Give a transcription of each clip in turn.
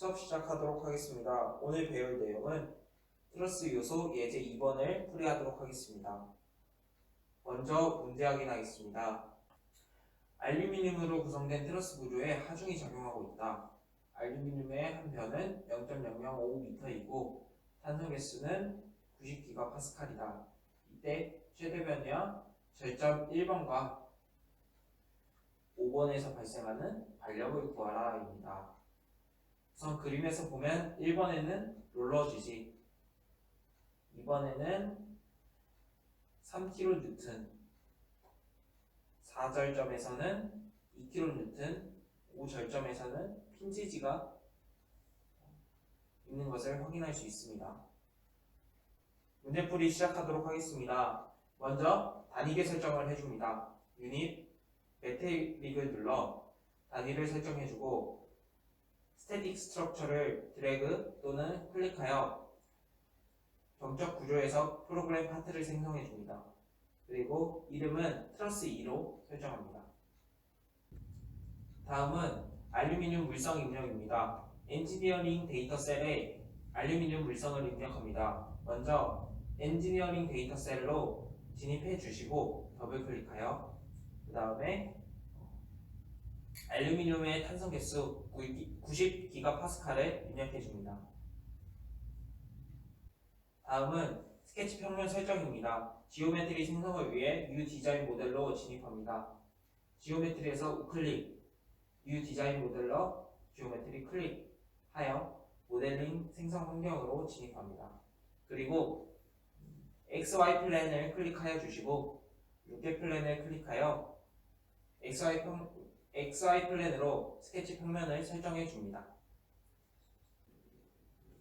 수업 시작하도록 하겠습니다. 오늘 배울 내용은 트러스 요소 예제 2번을 풀이하도록 하겠습니다. 먼저 문제 확인하겠습니다. 알루미늄으로 구성된 트러스 구조에 하중이 작용하고 있다. 알루미늄의 한 변은 0.0055m이고 탄소 개수는 90기가파스칼이다. 이때 최대 변량 절점 1번과 5번에서 발생하는 반력을 구하라입니다. 우선 그림에서 보면 1번에는 롤러 지지, 2번에는 3kN, 4절점에서는 2kN, 5절점에서는 핀지지가 있는 것을 확인할 수 있습니다. 문제풀이 시작하도록 하겠습니다. 먼저 단위계 설정을 해줍니다. 유닛 메테릭을 눌러 단위를 설정해주고 스태틱 스트럭처를 드래그 또는 클릭하여 정적 구조에서 프로그램 파트를 생성해 줍니다. 그리고 이름은 트러스 2로 설정합니다. 다음은 알루미늄 물성 입력입니다. 엔지니어링 데이터 셀에 알루미늄 물성을 입력합니다. 먼저 엔지니어링 데이터 셀로 진입해 주시고 더블 클릭하여 그 다음에 알루미늄의 탄성 개수 90기가파스칼을 입력해 줍니다. 다음은 스케치 평면 설정입니다. 지오메트리 생성을 위해 뉴 디자인 모델로 진입합니다. 지오메트리에서 우클릭, 뉴 디자인 모델러, 지오메트리 클릭 하여 모델링 생성 환경으로 진입합니다. 그리고 XY 플랜을 클릭하여 주시고 6개 플랜을 클릭하여 XY 평, XY 플랜으로 스케치 평면을 설정해 줍니다.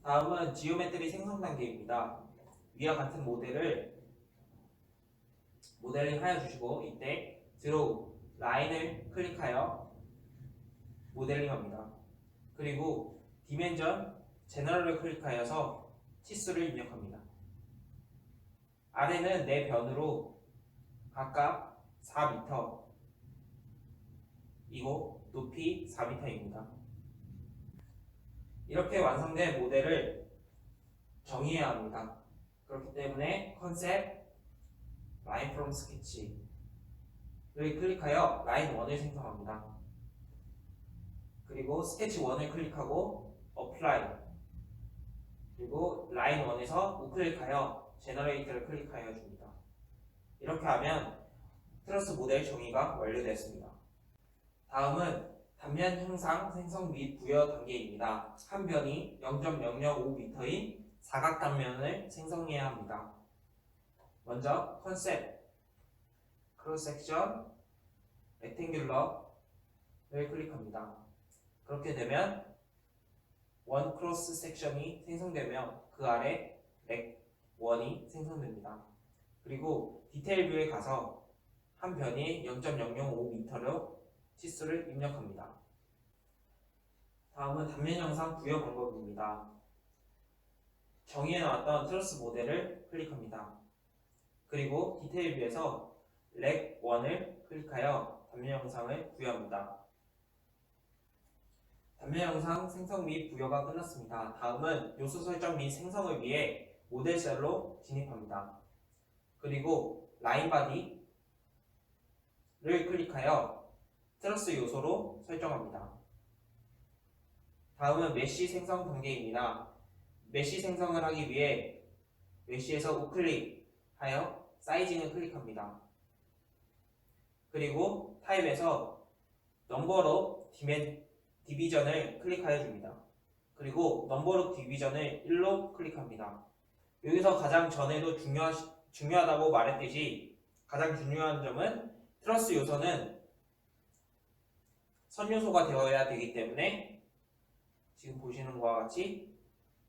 다음은 지오메트리 생성 단계입니다. 위와 같은 모델을 모델링 하여 주시고 이때 드로우 라인을 클릭하여 모델링 합니다. 그리고 디멘전 제너럴을 클릭하여서 치수를 입력합니다. 아래는 네 변으로 각각 4m 이고 높이 4m입니다. 이렇게 완성된 모델을 정의해야 합니다. 그렇기 때문에 컨셉 라인 프롬 스케치를 클릭하여 라인 1을 생성합니다. 그리고 스케치 1을 클릭하고 어플라이 그리고 라인 1에서 우클릭하여 제너레이터를 클릭하여 줍니다. 이렇게 하면 트러스 모델 정의가 완료됐습니다. 다음은 단면 형상 생성 및 부여 단계입니다. 한 변이 0.005m인 사각 단면을 생성해야 합니다. 먼저 컨셉, 크로스 섹션, 렉탱귤러를 클릭합니다. 그렇게 되면 원 크로스 섹션이 생성되며 그 아래 렉 원이 생성됩니다. 그리고 디테일 뷰에 가서 한 변이 0.005m로 치수를 입력합니다. 다음은 단면 영상 부여 방법입니다. 정의해 나왔던 트러스 모델을 클릭합니다. 그리고 디테일 뷰에서 렉 1을 클릭하여 단면 영상을 부여합니다. 단면 영상 생성 및 부여가 끝났습니다. 다음은 요소 설정 및 생성을 위해 모델 셀로 진입합니다. 그리고 라인 바디를 클릭하여 트러스 요소로 설정합니다. 다음은 메쉬 생성 단계입니다. 메쉬 생성을 하기 위해 메쉬에서 우클릭하여 사이징을 클릭합니다. 그리고 타입에서 넘버로 디멘, 디비전을 클릭하여 줍니다. 그리고 넘버로 디비전을 1로 클릭합니다. 여기서 가장 전에도 중요하, 중요하다고 말했듯이 가장 중요한 점은 트러스 요소는 선요소가 되어야 되기 때문에 지금 보시는 것과 같이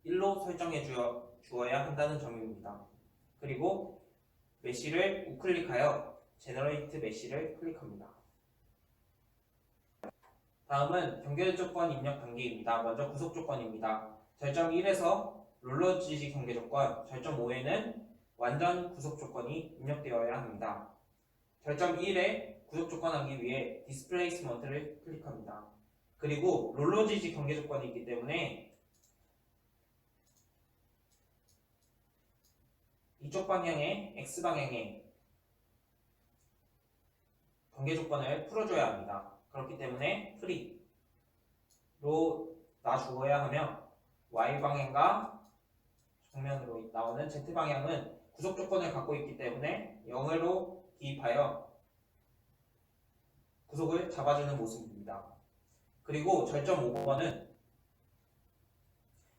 1로 설정해 주어, 주어야 한다는 점입니다. 그리고 메시를 우클릭하여 제너레이트 메시를 클릭합니다. 다음은 경계 조건 입력 단계입니다. 먼저 구속 조건입니다. 절정 1에서 롤러 지지 경계 조건, 절정 5에는 완전 구속 조건이 입력되어야 합니다. 절정 1에 구속 조건 하기 위해 디스플레이스먼트를 클릭합니다. 그리고 롤러 지지 경계 조건이 있기 때문에 이쪽 방향에 x 방향에 경계 조건을 풀어줘야 합니다. 그렇기 때문에 프리로 놔주어야 하며 y 방향과 정면으로 나오는 z 방향은 구속 조건을 갖고 있기 때문에 0으로 기입하여 구속을 잡아주는 모습입니다. 그리고 절점 5번은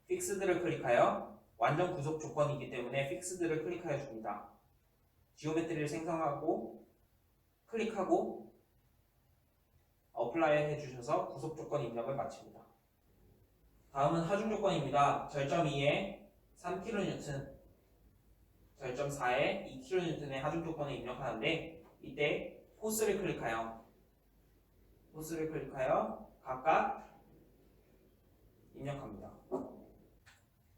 픽스드를 클릭하여 완전 구속 조건이기 때문에 픽스드를 클릭하여 줍니다. 지오메트리를 생성하고 클릭하고 어플라이 해주셔서 구속 조건 입력을 마칩니다. 다음은 하중 조건입니다. 절점 2에 3kN, 절점 4에 2kN의 하중 조건을 입력하는데 이때 포스를 클릭하여 포스를 클릭하여 각각 입력합니다.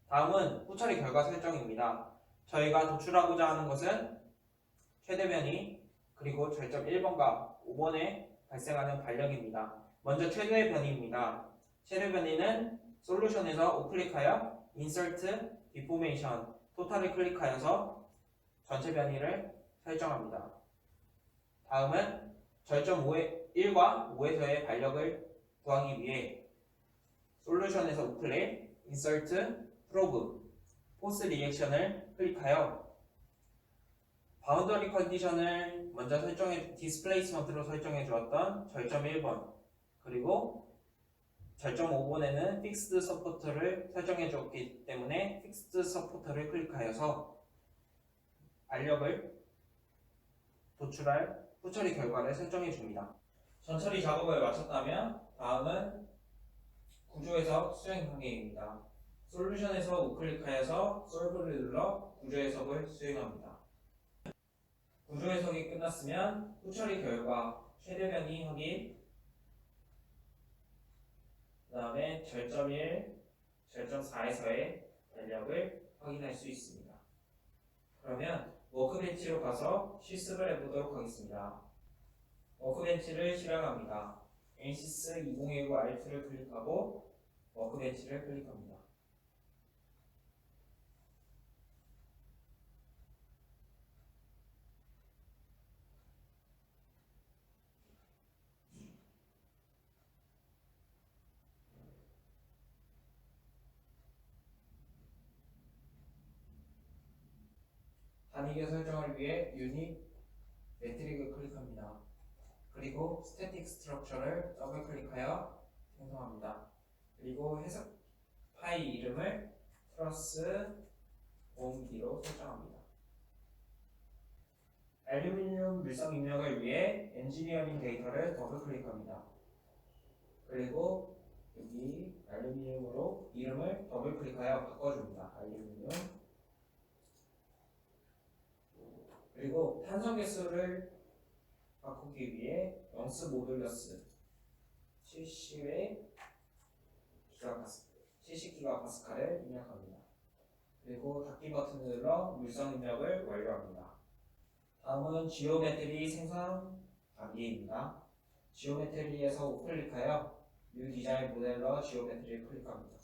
다음은 후처리 결과 설정입니다. 저희가 도출하고자 하는 것은 최대 변이 그리고 절점 1번과 5번에 발생하는 반력입니다. 먼저 최대 변이입니다. 최대 변이는 솔루션에서 우클릭하여 insert deformation 토탈을 클릭하여서 전체 변이를 설정합니다. 다음은 절점 5의 1과 5에서의 반력을 구하기 위해 솔루션에서 우클릭 insert probe 포스 리액션을 클릭하여 바운더리 컨디션을 먼저 설정해 디스플레이스먼트로 설정해 주었던 절점 1번 그리고 절점 5번에는 픽스드 서포터를 설정해 주었기 때문에 픽스드 서포터를 클릭하여서 알력을 도출할 후처리 결과를 설정해 줍니다. 전처리 작업을 마쳤다면 다음은 구조해석 수행 단계입니다. 솔루션에서 우클릭하여서 솔브를 눌러 구조 해석을 수행합니다. 구조 해석이 끝났으면 후처리 결과 최대 변이 확인 그 다음에 절점 1, 절점 4에서의 달력을 확인할 수 있습니다. 그러면 워크벤치로 가서 실습을 해보도록 하겠습니다. 워크벤치를 실행합니다. NCS 2019 Alt를 클릭하고 워크벤치를 클릭합니다. 단위계 설정을 위해 유닛 매트릭을 클릭합니다. 그리고 스태틱 스트럭처를 더블 클릭하여 생성합니다. 그리고 해석 파일 이름을 트러스 옹기로 설정합니다. 알루미늄 물성 입력을 위해 엔지니어링 데이터를 더블 클릭합니다. 그리고 여기 알루미늄으로 이름을 더블 클릭하여 바꿔줍니다. 알루미늄 그리고 탄성 개수를 바꾸기 위해 영스 모듈러스 70의 기가파스 70기가파스칼을 입력합니다. 그리고 닫기 버튼을 눌러 물성 입력을 완료합니다. 다음은 지오메트리 생성 단계입니다. 지오메트리에서 우클릭하여 뉴 디자인 모델러 지오메트리를 클릭합니다.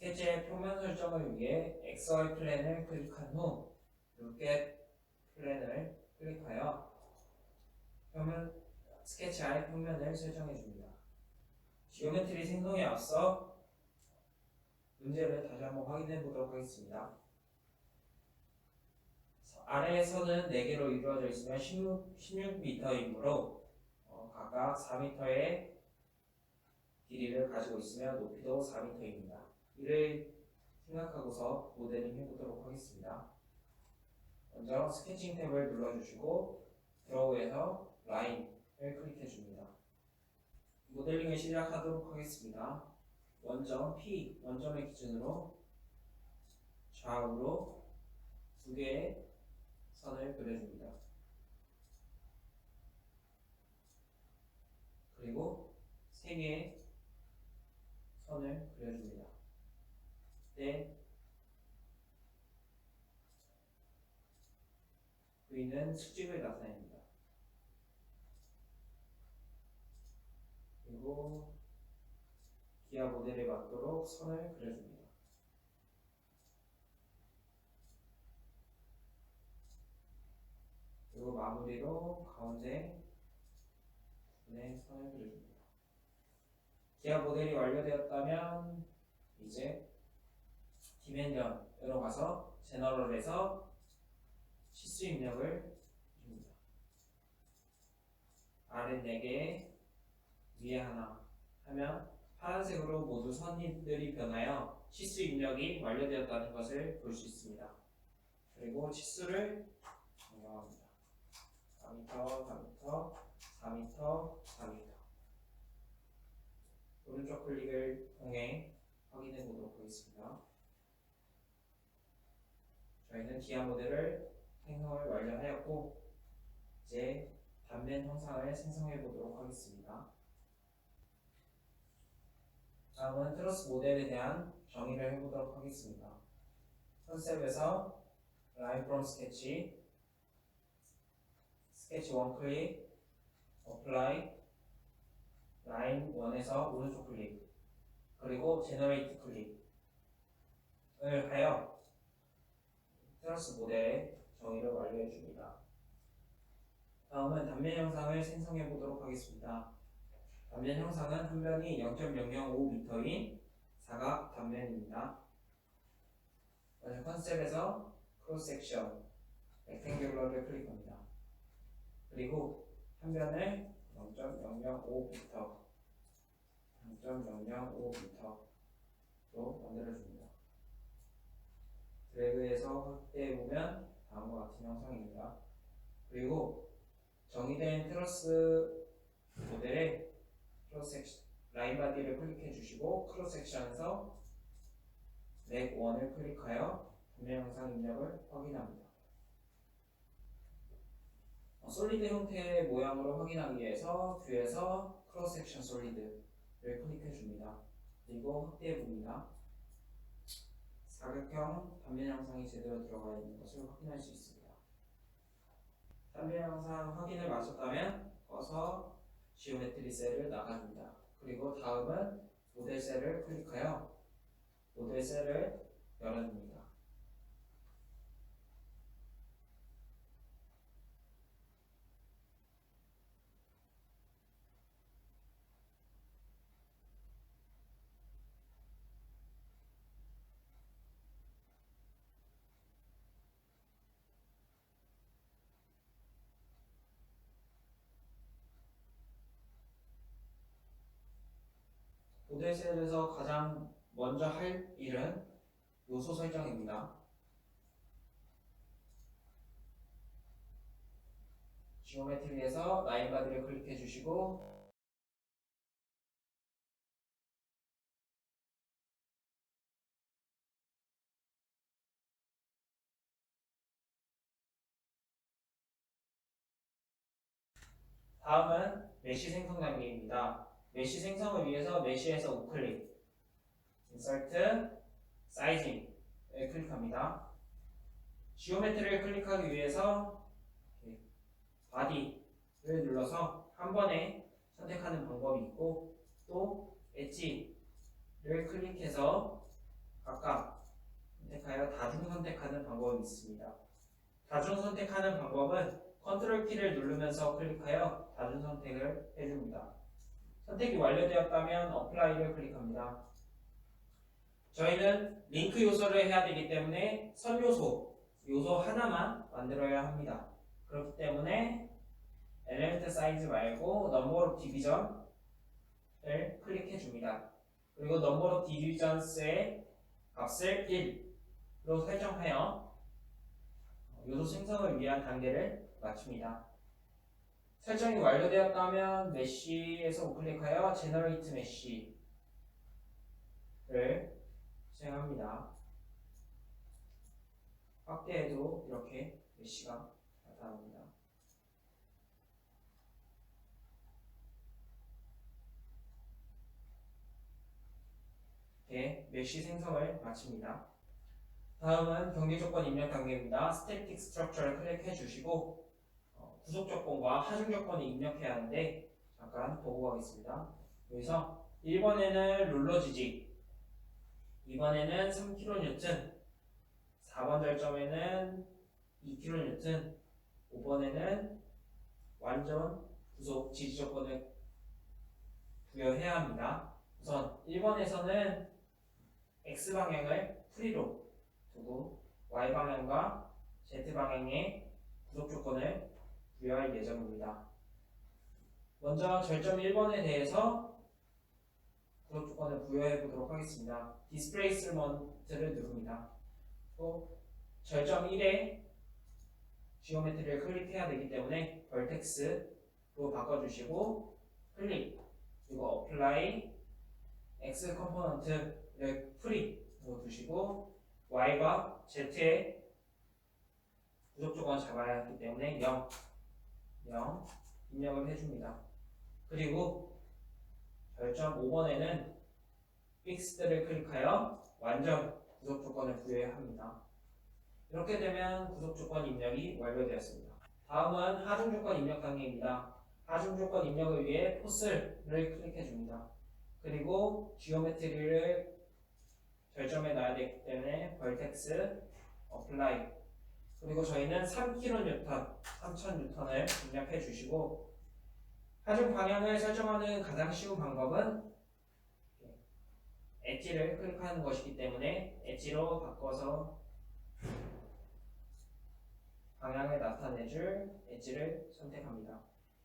스케치의 표면 설정을 위해 XY 플랜을 클릭한 후 로켓 플랜을 클릭하여 표면 스케치의 표면을 설정해 줍니다. 지오메트리 생성에 앞서 문제를 다시 한번 확인해 보도록 하겠습니다. 아래에서는 4개로 이루어져 있으면 16, 16m이므로 어, 각각 4m의 길이를 가지고 있으며 높이도 4m입니다. 이를 생각하고서 모델링 해보도록 하겠습니다. 먼저 스케칭 탭을 눌러주시고 드로우에서 라인을 클릭해 줍니다. 모델링을 시작하도록 하겠습니다. 원점 P, 원점의 기준으로 좌우로 두 개의 선을 그려줍니다. 그리고 세 개의 선을 그려줍니다. 때 V는 수직을 나타냅니다. 그리고 기아 모델에 맞도록 선을 그려줍니다. 그리고 마무리로 가운데 분의 선을 그려줍니다. 기아 모델이 완료되었다면 이제 디멘전으로 가서 제너럴에서 치수 입력을 줍니다. 아래 4개, 위에 하나 하면 파란색으로 모두 선들이 변하여 치수 입력이 완료되었다는 것을 볼 수 있습니다. 그리고 치수를 정정합니다. 4m, 4m, 4m, 4m. 오른쪽 클릭을 통해 확인해 보도록 하겠습니다. 저희는 기아 모델을 생성을 완료하였고 이제 단면 형상을 생성해 보도록 하겠습니다. 다음은 트러스 모델에 대한 정의를 해보도록 하겠습니다. 컨셉에서 라인 프롬 스케치, 스케치 원 클릭, 어플라이, 라인 1에서 오른쪽 클릭, 그리고 제너레이트 클릭을 하여 트러스 모델의 정의를 완료해 줍니다. 다음은 단면 형상을 생성해 보도록 하겠습니다. 단면 형상은 한 변이 0.005m인 사각 단면입니다. 먼저 컨셉에서 크로스 섹션 렉탱귤러를 클릭합니다. 그리고 한 변을 0.005m 0.005m로 만들어줍니다. 드래그해서 확대해 보면 다음과 같은 형상입니다. 그리고 정의된 트러스 모델에 크로스 섹션, 라인 바디를 클릭해 주시고 크로스 섹션에서 렉 1을 클릭하여 단면 형상 입력을 확인합니다. 어, 솔리드 형태의 모양으로 확인하기 위해서 뷰에서 크로스 섹션 솔리드를 클릭해 줍니다. 그리고 확대해 봅니다. 사각형 단면 형상이 제대로 들어가 있는 것을 확인할 수 있습니다. 단면 형상 확인을 마쳤다면 꺼서 지오메트리 셀을 나가줍니다. 그리고 다음은 모델 셀을 클릭하여 모델 셀을 열어줍니다. 모델 셀에서 가장 먼저 할 일은 요소 설정입니다. 지오메트리에서 라인 바디를 클릭해 주시고 다음은 메쉬 생성 단계입니다. 메쉬 생성을 위해서 메쉬에서 우클릭 인서트 사이징을 클릭합니다. 지오메트리를 클릭하기 위해서 바디를 눌러서 한 번에 선택하는 방법이 있고 또 엣지를 클릭해서 각각 선택하여 다중 선택하는 방법이 있습니다. 다중 선택하는 방법은 컨트롤 키를 누르면서 클릭하여 다중 선택을 해줍니다. 선택이 완료되었다면 어플라이를 클릭합니다. 저희는 링크 요소를 해야 되기 때문에 선 요소, 요소 하나만 만들어야 합니다. 그렇기 때문에 엘리멘트 사이즈 말고 넘버 오브 디비전을 클릭해 줍니다. 그리고 넘버 오브 디비전스의 값을 1로 설정하여 요소 생성을 위한 단계를 마칩니다. 설정이 완료되었다면 메쉬에서 우클릭하여 제너레이트 메쉬를 수행합니다. 확대해도 이렇게 메쉬가 나타납니다. 이렇게 메쉬 생성을 마칩니다. 다음은 경계 조건 입력 단계입니다. 스태틱 스트럭처를 클릭해 주시고 어, 구속 조건과 하중 조건을 입력해야 하는데 잠깐 보고 가겠습니다. 여기서 1번에는 룰러 지지 2번에는 3kN 4번 절점에는 2kN 5번에는 완전 구속 지지 조건을 부여해야 합니다. 우선 1번에서는 X방향을 프리로 두고 Y방향과 Z방향의 구속 조건을 부여할 예정입니다. 먼저 절점 1번에 대해서 구속 조건을 부여해 보도록 하겠습니다. 디스플레이스먼트를 누릅니다. 또 절점 1에 지오메트리를 클릭해야 되기 때문에 벌텍스로 바꿔주시고 클릭 그리고 어플라이 X 컴포넌트를 프리로 두시고 Y와 Z의 구속 조건 잡아야 하기 때문에 0, 0 입력을 해줍니다. 그리고 절점 5번에는 픽스드를 클릭하여 완전 구속 조건을 부여해야 합니다. 이렇게 되면 구속 조건 입력이 완료되었습니다. 다음은 하중 조건 입력 단계입니다. 하중 조건 입력을 위해 포스를 클릭해 줍니다. 그리고 지오메트리를 절점에 놔야 되기 때문에 벌텍스 어플라이 그리고 저희는 3kN 3000N을 입력해 주시고 하중 방향을 설정하는 가장 쉬운 방법은 엣지를 클릭하는 것이기 때문에 엣지로 바꿔서 방향을 나타내줄 엣지를 선택합니다.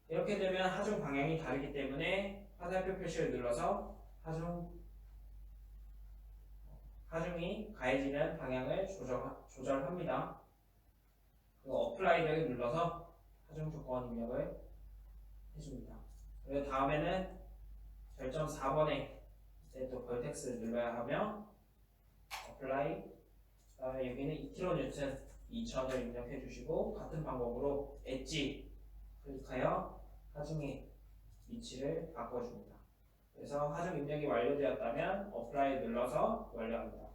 이렇게 되면 하중 방향이 다르기 때문에 화살표 표시를 눌러서 하중 하중이 가해지는 방향을 조절, 조절합니다. 그리고 어플라이를 눌러서 하중 조건 입력을 해줍니다. 그리고 다음에는 절점 4번에 이제 또 벌텍스를 눌러야 하며 어플라이 그다음에 여기는 2kN 2000을 입력해 주시고 같은 방법으로 엣지 클릭하여 하중의 위치를 바꿔줍니다. 그래서 하중 입력이 완료되었다면 어플라이 눌러서 완료합니다.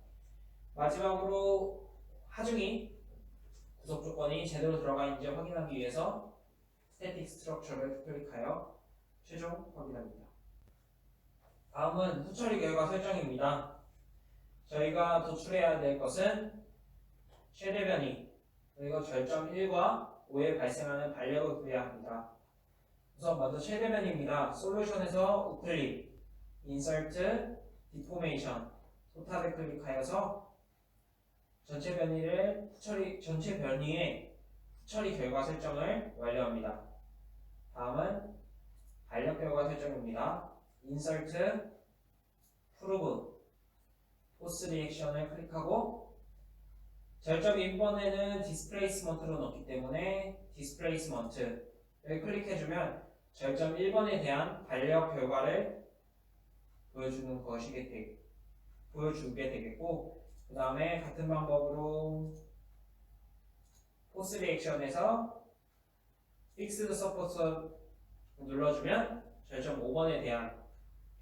마지막으로 하중이 구속 조건이 제대로 들어가 있는지 확인하기 위해서 스태틱 스트럭처를 클릭하여 최종 확인합니다. 다음은 후처리 결과 설정입니다. 저희가 도출해야 될 것은 최대 변이 그리고 절점 1과 5에 발생하는 반력을 구해야 합니다. 우선 먼저 최대 변이입니다. 솔루션에서 우클릭, 인서트, 디포메이션, 토탈을 클릭하여서 전체 변이를 후처리 전체 변이의 후처리 결과 설정을 완료합니다. 다음은 반력 결과 설정입니다. 인서트, 프로브, 포스 리액션을 클릭하고 절점 1번에는 디스플레이스먼트로 넣기 때문에 디스플레이스먼트를 클릭해주면 절점 1번에 대한 반력 결과를 보여주는 것이게 되, 보여주게 되겠고 그 다음에 같은 방법으로 포스 리액션에서 픽스드 서포트 눌러주면 절점 5번에 대한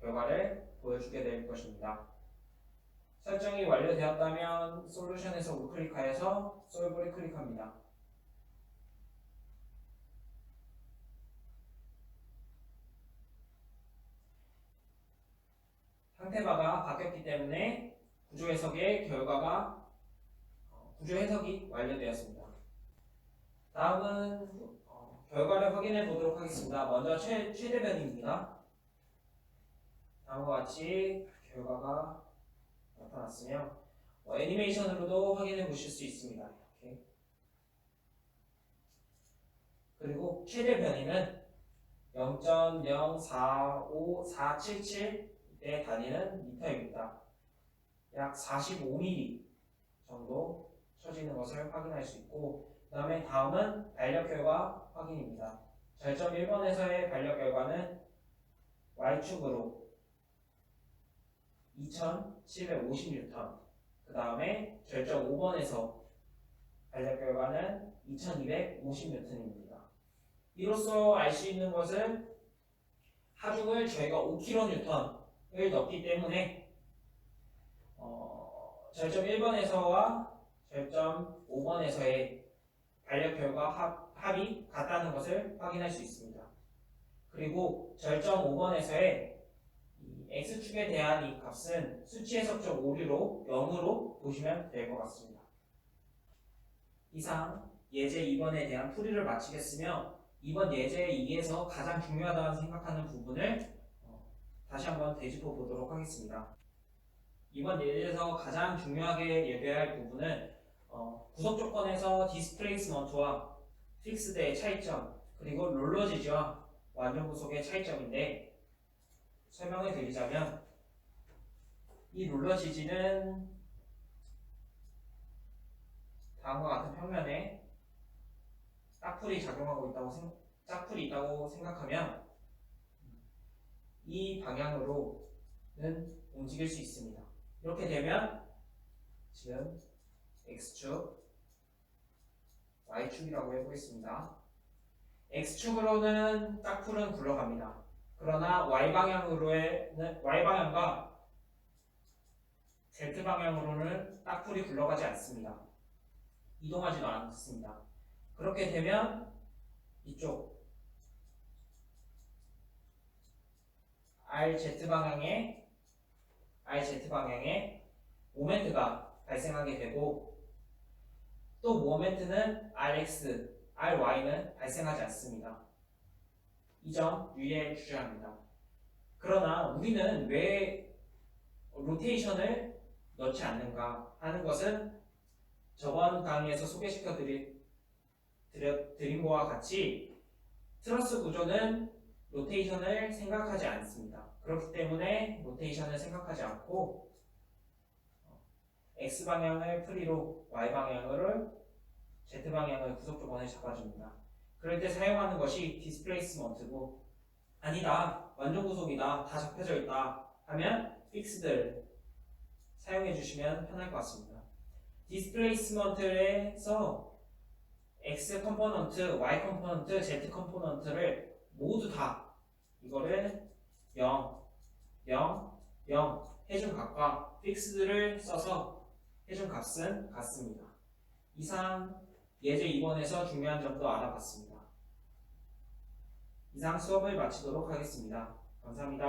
결과를 보여주게 될 것입니다. 설정이 완료되었다면 솔루션에서 우클릭하여서 솔브를 클릭합니다. 상태바가 바뀌었기 때문에 구조 해석의 결과가 어, 구조 해석이 완료되었습니다. 다음은 어, 결과를 확인해 보도록 하겠습니다. 먼저 최, 최대 변입니다. 다음과 같이 결과가 나타났으며 어, 애니메이션으로도 확인해 보실 수 있습니다. 이렇게. 그리고 최대 변이는 0.045477의 단위는 미터입니다. 약 45mm 정도 쳐지는 것을 확인할 수 있고 그 다음에 다음은 반력 결과 확인입니다. 절점 1번에서의 반력 결과는 Y축으로 2750N 그 다음에 절정 5번에서 반력 결과는 2250N입니다. 이로써 알 수 있는 것은 하중을 저희가 5kN을 넣기 때문에 어, 절정 1번에서와 절점 5번에서의 반력결과 합, 합이 같다는 것을 확인할 수 있습니다. 그리고 절점 5번에서의 x축에 대한 이 값은 수치 해석적 오류로 0으로 보시면 될 것 같습니다. 이상 예제 2번에 대한 풀이를 마치겠으며 이번 예제 2에서 가장 중요하다고 생각하는 부분을 어, 다시 한번 되짚어 보도록 하겠습니다. 이번 예제에서 가장 중요하게 얘기해야 할 부분은 어, 구속 조건에서 디스플레이스먼트와 픽스드의 차이점 그리고 롤러 지지와 완전 구속의 차이점인데 설명을 드리자면 이 롤러 지지는 다음과 같은 평면에 딱풀이 작용하고 있다고 생, 짝풀이 있다고 생각하면 이 방향으로는 움직일 수 있습니다. 이렇게 되면 지금 x축, y축이라고 해보겠습니다. x축으로는 딱 풀은 굴러갑니다. 그러나 y 방향으로는 y 방향과 z 방향으로는 딱 풀이 굴러가지 않습니다. 이동하지도 않습니다. 그렇게 되면 이쪽 RZ 방향에 RZ 방향에 모멘트가 발생하게 되고 또 모멘트는 RX, RY는 발생하지 않습니다. 이 점 유의해 주셔야 합니다. 그러나 우리는 왜 로테이션을 넣지 않는가 하는 것은 저번 강의에서 소개시켜 드릴 드린 거와 같이 트러스 구조는 로테이션을 생각하지 않습니다. 그렇기 때문에 로테이션을 생각하지 않고 어, x 방향을 프리로 y 방향을 z 방향을 구속 조건에 잡아줍니다. 그럴 때 사용하는 것이 디스플레이스먼트고 아니다 완전 구속이다 다 잡혀져 있다 하면 픽스들 사용해 주시면 편할 것 같습니다. 디스플레이스먼트에서 x 컴포넌트, y 컴포넌트, z 컴포넌트를 모두 다 이거를 0, 0, 0 해준 값과 픽스들을 써서 해준 값은 같습니다. 이상 예제 2번에서 중요한 점도 알아봤습니다. 이상 수업을 마치도록 하겠습니다. 감사합니다.